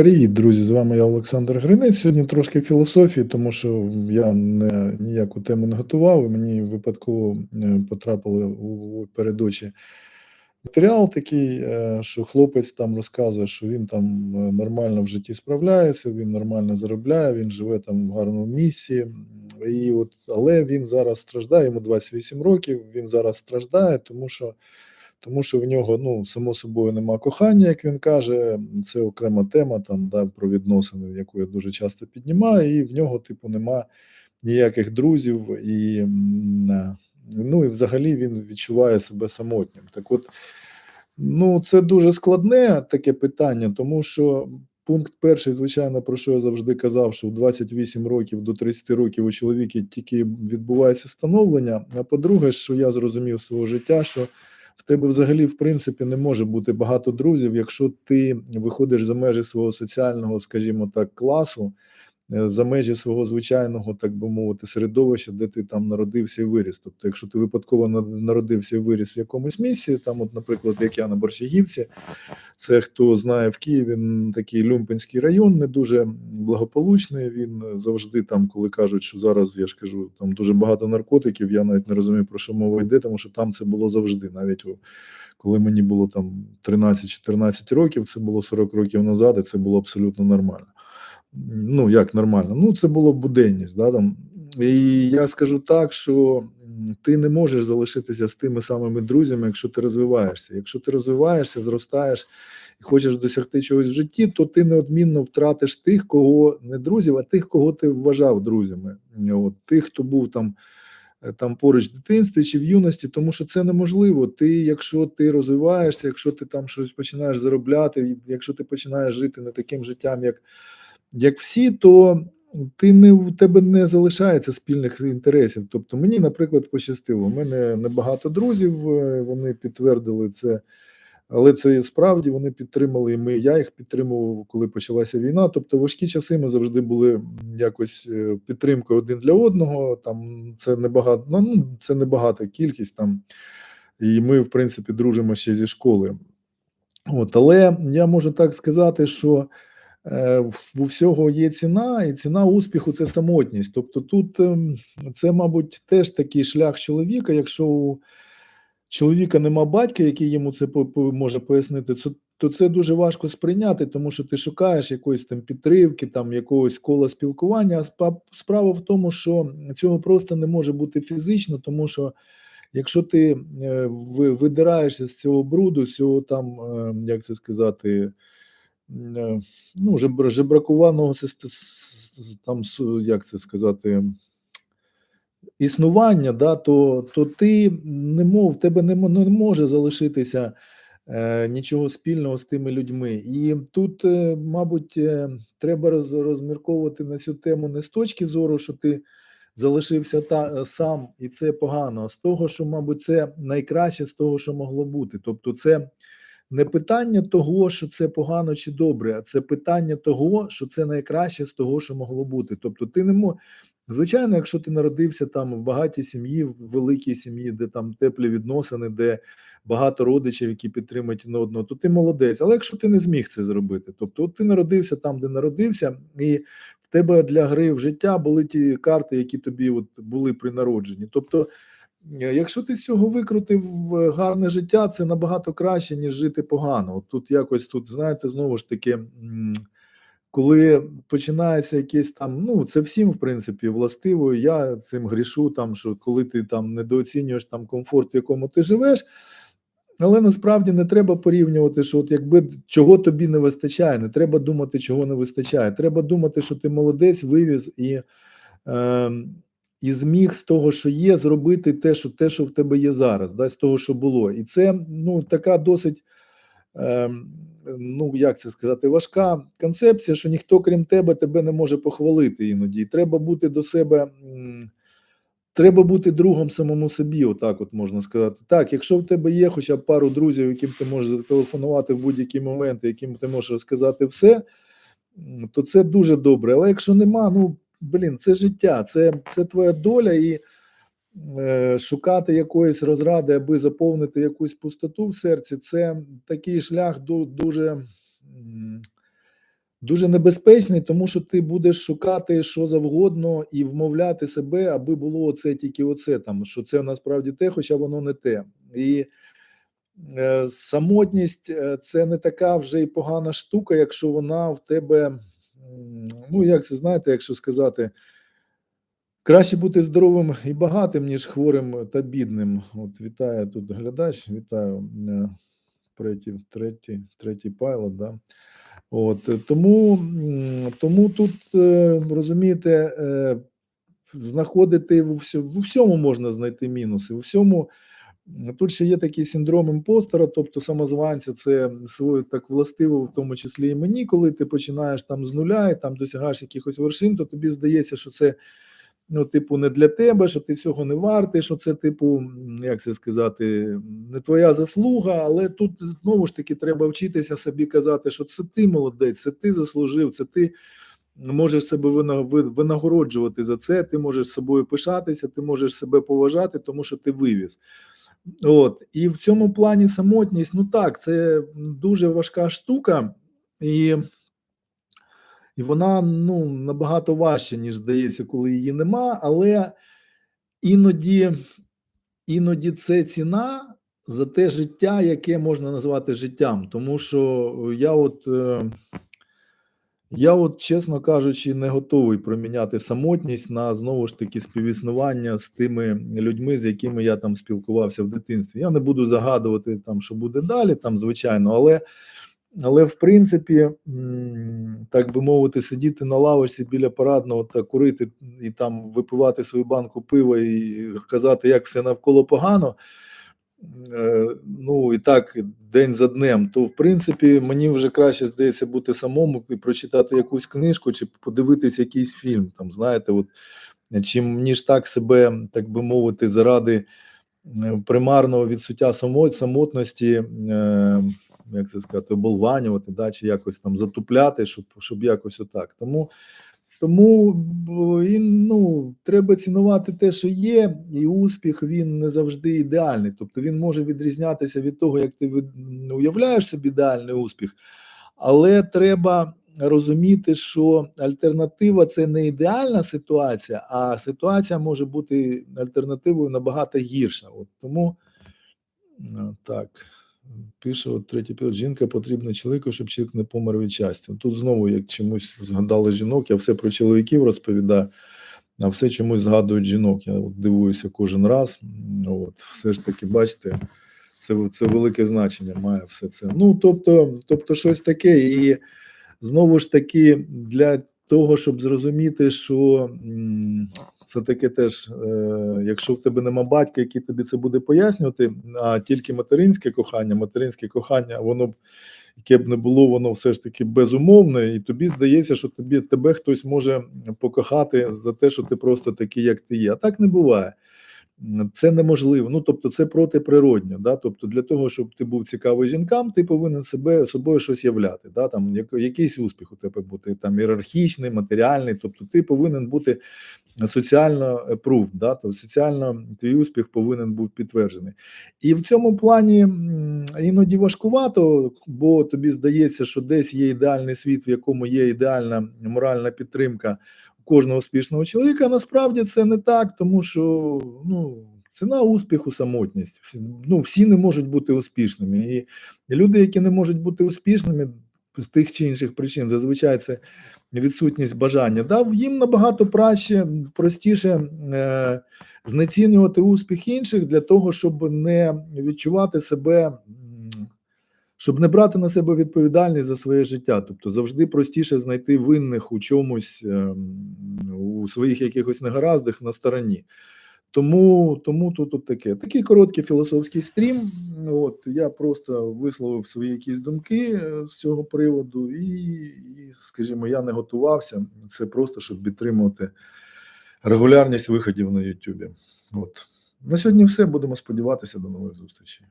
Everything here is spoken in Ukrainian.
Привіт, друзі! З вами я Олександр Гринець. Сьогодні трошки філософії, тому що я не ніяку тему не готував, і мені випадково е, потрапили у перед очі матеріал такий, е, що хлопець там розказує, що він там е, нормально в житті справляється, він нормально заробляє, він живе там в гарному місці. І от, але він зараз страждає, йому 28 років. Він зараз страждає, тому що тому що в нього, ну, само собою, нема кохання, як він каже. Це окрема тема там да, про відносини, яку я дуже часто піднімаю, і в нього, типу, нема ніяких друзів, і ну і взагалі він відчуває себе самотнім. Так от, ну, це дуже складне таке питання, тому що. Пункт перший, звичайно, про що я завжди казав, що в 28 років до 30 років у чоловіка тільки відбувається становлення. А по-друге, що я зрозумів свого життя, що в тебе взагалі в принципі не може бути багато друзів, якщо ти виходиш за межі свого соціального, скажімо так, класу. Е, за межі свого звичайного, так би мовити, середовища, де ти там народився і виріс. Тобто, якщо ти випадково народився і виріс в якомусь місці, там, от, наприклад, як я на Борщагівці, це хто знає в Києві такий Люмпинський район, не дуже благополучний. Він завжди там, коли кажуть, що зараз я ж кажу, там дуже багато наркотиків. Я навіть не розумію про що мова йде, тому що там це було завжди, навіть коли мені було там 13-14 років, це було 40 років назад, і це було абсолютно нормально ну як нормально, ну це було буденність. Да, там. І я скажу так, що ти не можеш залишитися з тими самими друзями, якщо ти розвиваєшся. Якщо ти розвиваєшся, зростаєш і хочеш досягти чогось в житті, то ти неодмінно втратиш тих, кого не друзів, а тих, кого ти вважав друзями. От, Тих, хто був там. Там поруч в дитинстві чи в юності, тому що це неможливо. Ти, якщо ти розвиваєшся, якщо ти там щось починаєш заробляти, якщо ти починаєш жити не таким життям, як як всі, то ти не у тебе не залишається спільних інтересів. Тобто, мені, наприклад, пощастило. У мене небагато друзів, е, вони підтвердили це, але це справді вони підтримали. І ми я їх підтримував, коли почалася війна. Тобто, важкі часи ми завжди були якось е, підтримкою один для одного. Там це небагато, ну, ну це небагата кількість там, і ми, в принципі, дружимо ще зі школи. От, але я можу так сказати, що. Е, у всього є ціна, і ціна успіху це самотність. Тобто, тут ем, це, мабуть, теж такий шлях чоловіка. Якщо у чоловіка нема батька, який йому це може пояснити, то це дуже важко сприйняти, тому що ти шукаєш якоїсь там підтримки, там якогось кола спілкування. А справа в тому, що цього просто не може бути фізично, тому що. Якщо ти е, видираєшся з цього бруду, з цього там, ем, як це сказати, Е, ну, жебракуваного там, як це сказати, існування, да, то то ти не мов, в тебе не, не може залишитися е, нічого спільного з тими людьми. І тут, е, мабуть, е, треба роз, розмірковувати на цю тему не з точки зору, що ти залишився та сам, і це погано, а з того, що, мабуть, це найкраще з того, що могло бути. Тобто, це не питання того, що це погано чи добре, а це питання того, що це найкраще з того, що могло бути. Тобто, ти не мож... звичайно, якщо ти народився там в багатій сім'ї, в великій сім'ї, де там теплі відносини, де багато родичів, які підтримують одне одного, то ти молодець. Але якщо ти не зміг це зробити, тобто от ти народився там, де народився, і в тебе для гри в життя були ті карти, які тобі от були при народженні. Тобто. Е, якщо ти з цього викрутив гарне життя, це набагато краще, ніж жити погано. От тут якось тут, знаєте, знову ж таки, коли починається якесь там, ну це всім в принципі властиво. Я цим грішу, там що коли ти там недооцінюєш там комфорт, в якому ти живеш. Але насправді не треба порівнювати, що от якби чого тобі не вистачає, не треба думати, чого не вистачає. Треба думати, що ти молодець, вивіз і. Е, і зміг з того, що є, зробити те, що те, що в тебе є зараз, да, з того, що було. І це ну така досить, е, ну як це сказати, важка концепція, що ніхто, крім тебе, тебе не може похвалити іноді. І треба бути до себе. Треба бути другом самому собі, отак от можна сказати. Так, якщо в тебе є хоча б пару друзів, яким ти можеш зателефонувати в будь-який момент, яким ти можеш розказати все, то це дуже добре. Але якщо нема, ну блін, це життя, це це твоя доля, і е, шукати якоїсь розради, аби заповнити якусь пустоту в серці, це такий шлях дуже дуже небезпечний, тому що ти будеш шукати що завгодно і вмовляти себе, аби було оце тільки оце там, що це насправді те, хоча воно не те. І е, самотність е, це не така вже й погана штука, якщо вона в тебе, ну як це знаєте, якщо сказати, краще бути здоровим і багатим, ніж хворим та бідним. От вітаю тут глядач, вітаю е, третій, третій, третій пайлот, да. От е, тому, тому тут е, розумієте, знаходити в всьому, можна знайти мінуси. У всьому тут ще є такий синдром імпостера, тобто самозванця, це своє так властиво, в тому числі і мені, коли ти починаєш там з нуля і там досягаєш якихось вершин, то тобі здається, що це. Ну, типу, не для тебе, що ти цього не вартий, що це, типу, як це сказати, не твоя заслуга, але тут знову ж таки треба вчитися собі казати, що це ти молодець, це ти заслужив, це ти можеш себе винагороджувати за це, ти можеш собою пишатися, ти можеш себе поважати, тому що ти вивіз. От, і в цьому плані самотність, ну так, це дуже важка штука, і, і вона ну, набагато важче, ніж здається, коли її нема, але іноді, іноді це ціна за те життя, яке можна назвати життям. Тому що я от. Я, от, чесно кажучи, не готовий проміняти самотність на знову ж таки співіснування з тими людьми, з якими я там спілкувався в дитинстві. Я не буду загадувати там, що буде далі, там, звичайно, але, але в принципі, так би мовити, сидіти на лавочці біля парадного та курити і там випивати свою банку пива і казати, як все навколо погано. Е, ну і так день за днем, то в принципі мені вже краще здається бути самому і прочитати якусь книжку чи подивитись якийсь фільм. Там знаєте, от чим ніж так себе, так би мовити, заради е, примарного відсуття само- самотності, е, як це сказати, оболванювати, да, чи якось там затупляти, щоб, щоб якось отак. Тому тому і, ну, треба цінувати те, що є, і успіх він не завжди ідеальний. Тобто він може відрізнятися від того, як ти уявляєш собі ідеальний успіх, але треба розуміти, що альтернатива це не ідеальна ситуація, а ситуація може бути альтернативою набагато гірша. От тому ну, так. Пише от третій пілот, жінка потрібна чоловіку, щоб чоловік не помер від щастя. Тут знову, як чомусь згадали жінок, я все про чоловіків розповідаю, а все чомусь згадують жінок. Я от дивуюся кожен раз. От, все ж таки, бачите, це, це велике значення має все це. Ну, тобто, тобто, щось таке. І знову ж таки, для того, щоб зрозуміти, що це таке теж, е, якщо в тебе нема батька, який тобі це буде пояснювати, а тільки материнське кохання, материнське кохання, воно б яке б не було, воно все ж таки безумовне, і тобі здається, що тобі тебе хтось може покохати за те, що ти просто такий, як ти є. А так не буває. Це неможливо. Ну тобто, це протиприродньо. Да? Тобто, для того, щоб ти був цікавий жінкам, ти повинен себе собою щось являти. Да? Там як, якийсь успіх у тебе бути там ієрархічний, матеріальний. Тобто, ти повинен бути соціально approved, да? тобто соціально твій успіх повинен бути підтверджений. І в цьому плані іноді важкувато, бо тобі здається, що десь є ідеальний світ, в якому є ідеальна моральна підтримка кожного успішного чоловіка. Насправді це не так, тому що ну. Ціна успіху самотність. Ну, всі не можуть бути успішними. І люди, які не можуть бути успішними з тих чи інших причин, зазвичай це відсутність бажання. Да, їм набагато праще, простіше е, знецінювати успіх інших для того, щоб не відчувати себе, щоб не брати на себе відповідальність за своє життя. Тобто завжди простіше знайти винних у чомусь ем, у своїх якихось негараздах на стороні. Тому, тому тут, тут таке. Такий короткий філософський стрім. От я просто висловив свої якісь думки е, з цього приводу, і, і скажімо, я не готувався. Це просто щоб підтримувати регулярність виходів на Ютубі. От на сьогодні все. Будемо сподіватися. До нових зустрічей.